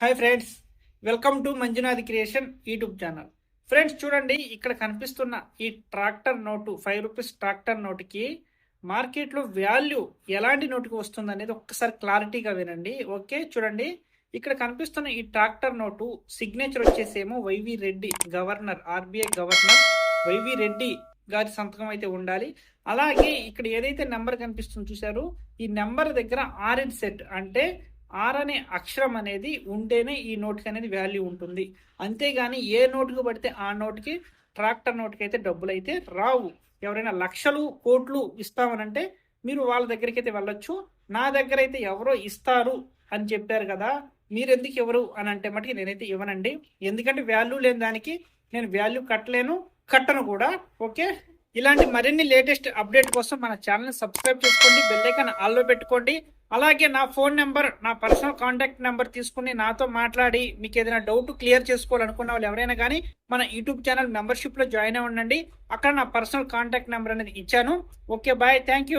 Hi friends welcome to Manjunath creation YouTube channel. Friends చూడండి ఇక్కడ కనిపిస్తున్న ఈ tractor note five rupees tractor నోటుకి మార్కెట్లో వాల్యూ ఎలాంటి నోటుకి వస్తుంది అనేది ఒక్కసారి క్లారిటీగా వినండి. ఓకే చూడండి ఇక్కడ కనిపిస్తున్న ఈ ట్రాక్టర్ నోటు సిగ్నేచర్ వచ్చేసేమో Y V Reddy governor RBI governor Y V Reddy గారి సంతకం అయితే ఉండాలి. అలాగే ఇక్కడ ఏదైతే నెంబర్ కనిపిస్తుందో చూశారు ఈ నెంబర్ దగ్గర ఆరెంజ్ సెట్ అంటే ఆర్ అనే అక్షరం అనేది ఉంటేనే ఈ నోట్కి అనేది వాల్యూ ఉంటుంది. అంతేగాని ఏ నోటుకు పడితే ఆ నోటుకి ట్రాక్టర్ నోటుకి అయితే డబ్బులు అయితే రావు. ఎవరైనా లక్షలు కోట్లు ఇస్తామనంటే మీరు వాళ్ళ దగ్గరికి అయితే వెళ్ళొచ్చు. నా దగ్గర అయితే ఎవరో ఇస్తారు అని చెప్పారు కదా మీరు ఎందుకు ఎవరు అని అంటే మటుకు నేనైతే ఇవ్వనండి. ఎందుకంటే వాల్యూ లేని దానికి నేను వాల్యూ కట్టలేను కట్టను కూడా. ఓకే? ఇలాంటి మరిన్ని లేటెస్ట్ అప్డేట్ కోసం మన ఛానల్ సబ్స్క్రైబ్ చేసుకోండి బెల్లైకాన్ ఆల్లో పెట్టుకోండి. అలాగే నా ఫోన్ నెంబర్ నా పర్సనల్ కాంటాక్ట్ నెంబర్ తీసుకుని నాతో మాట్లాడి మీకు ఏదైనా డౌట్ క్లియర్ చేసుకోవాలనుకున్న వాళ్ళు ఎవరైనా కానీ మన యూట్యూబ్ ఛానల్ మెంబర్షిప్లో జాయిన్ అవ్వండి అక్కడ నా పర్సనల్ కాంటాక్ట్ నెంబర్ అనేది ఇచ్చాను. Okay bye. Thank you